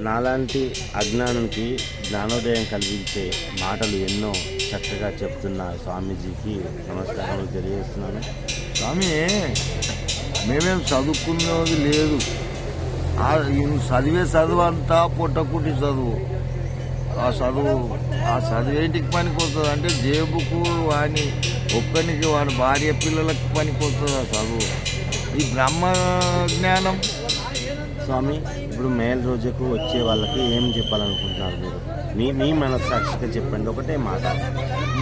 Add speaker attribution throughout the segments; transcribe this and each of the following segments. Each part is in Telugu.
Speaker 1: నాలాంటి అజ్ఞానునికి జ్ఞానోదయం కలిగించే మాటలు ఎన్నో చక్కగా చెప్తున్న స్వామీజీకి నమస్కారాలు తెలియజేస్తున్నాను.
Speaker 2: స్వామి మేమేం చదువుకున్నది లేదు. చదివే చదువు అంతా పొట్టకుట్టి చదువు. ఆ చదువు ఆ చదువు ఏంటికి పనికి వస్తుంది అంటే జేబుకు వాని ఒక్కనికి వాని భార్య పిల్లలకు పనికి వస్తుంది ఆ చదువు. ఈ బ్రహ్మ జ్ఞానం.
Speaker 1: స్వామి ఇప్పుడు మేల్ రోజుకు వచ్చే వాళ్ళకి ఏం చెప్పాలనుకుంటున్నారు మీరు? మీ మీ మనస్సాక్షిగా చెప్పండి. ఒకటే మాట.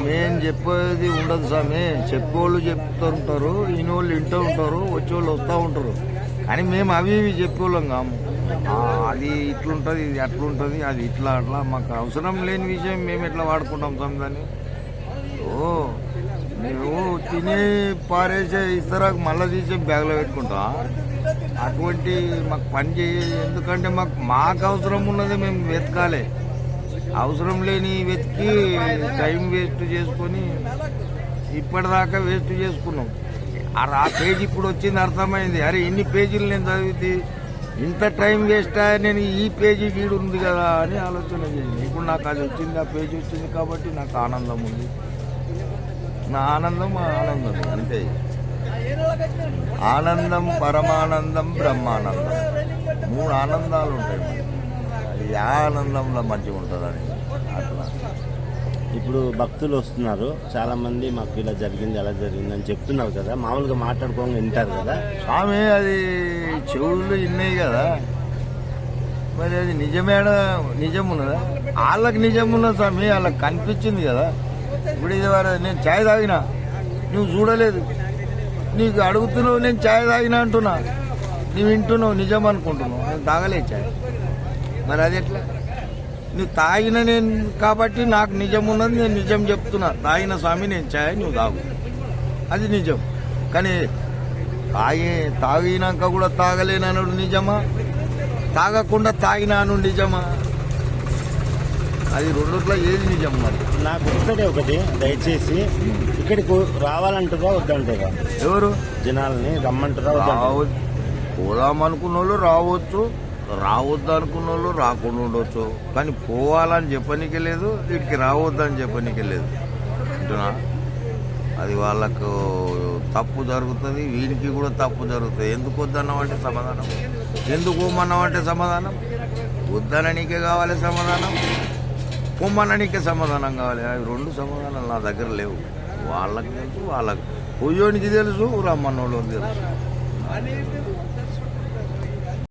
Speaker 2: మేము చెప్పేది ఉండదు స్వామి. చెప్పేవాళ్ళు చెప్తూ చెప్తుంటారు వాళ్ళు వింటూ ఉంటారు వచ్చేవాళ్ళు వస్తూ ఉంటారు. కానీ మేము అవి ఇవి చెప్పేవాళ్ళం కాము. అది ఇట్లుంటుంది ఇది అట్లుంటుంది అది ఇట్లా అట్లా మాకు అవసరం లేని విషయం మేము ఎట్లా వాడుకుంటాం స్వామి దాన్ని? ఓ మేము తిని పారేసే ఇస్తరాకు మళ్ళీ తీసి బ్యాగ్లో పెట్టుకుంటాం అటువంటి మాకు పని చేయ ఎందుకంటే మాకు మాకు అవసరం ఉన్నది మేము వెతకాలి. అవసరం లేని వెతికి టైం వేస్ట్ చేసుకొని ఇప్పటిదాకా వేస్ట్ చేసుకున్నాం. ఆ పేజీ ఇప్పుడు వచ్చింది అర్థమైంది. అరే ఇన్ని పేజీలు నేను చదివితే ఇంత టైం వేస్ట్ నేను ఈ పేజీ గీడు ఉంది కదా అని ఆలోచన చేయండి. ఇప్పుడు నాకు అది వచ్చింది ఆ పేజీ వచ్చింది కాబట్టి నాకు ఆనందం ఉంది. నా ఆనందం ఆ ఆనందం అంతే. ఆనందం పరమానందం బ్రహ్మానందం. మూడు ఆనందాలు ఉంటాయి అది ఆ ఆనందంలో మంచిగా ఉంటుందని అట్లా
Speaker 1: ఇప్పుడు భక్తులు వస్తున్నారు. చాలా మంది మాకు ఇలా జరిగింది అలా జరిగింది అని చెప్తున్నారు కదా. మామూలుగా మాట్లాడుకోగా వింటారు కదా.
Speaker 2: స్వామి అది చెవులు విన్నాయి కదా. మరి అది నిజమేడ నిజం ఉన్నదా వాళ్ళకి నిజం ఉన్నది స్వామి వాళ్ళకి కనిపించింది కదా. ఇప్పుడు ఇది వారు నేను ఛాయ్ తాగినా నువ్వు చూడలేదు. నీకు అడుగుతున్నావు నేను ఛాయ్ తాగినా అంటున్నా. నువ్వు వింటున్నావు నిజం అనుకుంటున్నావు. నేను తాగలే ఛాయ్ మరి అది ఎట్లా? నువ్వు తాగిన నేను కాబట్టి నాకు నిజం ఉన్నది నేను నిజం చెప్తున్నా. తాగిన స్వామి నేను ఛాయ్ నువ్వు తాగు. అది నిజం. కానీ తాగి తాగినాక కూడా తాగలేననుడు నిజమా? తాగకుండా తాగినాను నిజమా? అది రెండుట్లో ఏది నిజం మరి?
Speaker 1: నాకు ఒక్కటే ఒకటి దయచేసి ఇక్కడికి రావాలంటారా వద్దంటారా
Speaker 2: ఎవరు?
Speaker 1: జనాల్ని రమ్మంటారా
Speaker 2: పోదాం అనుకున్న వాళ్ళు రావచ్చు. రావద్దు అనుకున్న వాళ్ళు రాకుండా ఉండొచ్చు కానీ పోవాలని చెప్పనీకే లేదు వీటికి రావద్దని చెప్పనీకే లేదు. అంటున్నా? అది వాళ్ళకు తప్పు జరుగుతుంది వీనికి కూడా తప్పు జరుగుతుంది. ఎందుకు వద్దన్నామంటే సమాధానం? ఎందుకు పోమన్నామంటే సమాధానం? వద్దననీకే కావాలి సమాధానం? పొమ్మననీకే సమాధానం కావాలి. అవి రెండు సమాధానాలు నా దగ్గర లేవు. వాళ్ళకి తెలుసు వాళ్ళకి పోయోనికి తెలుసు రమ్మన్నోళ్ళకి తెలుసు.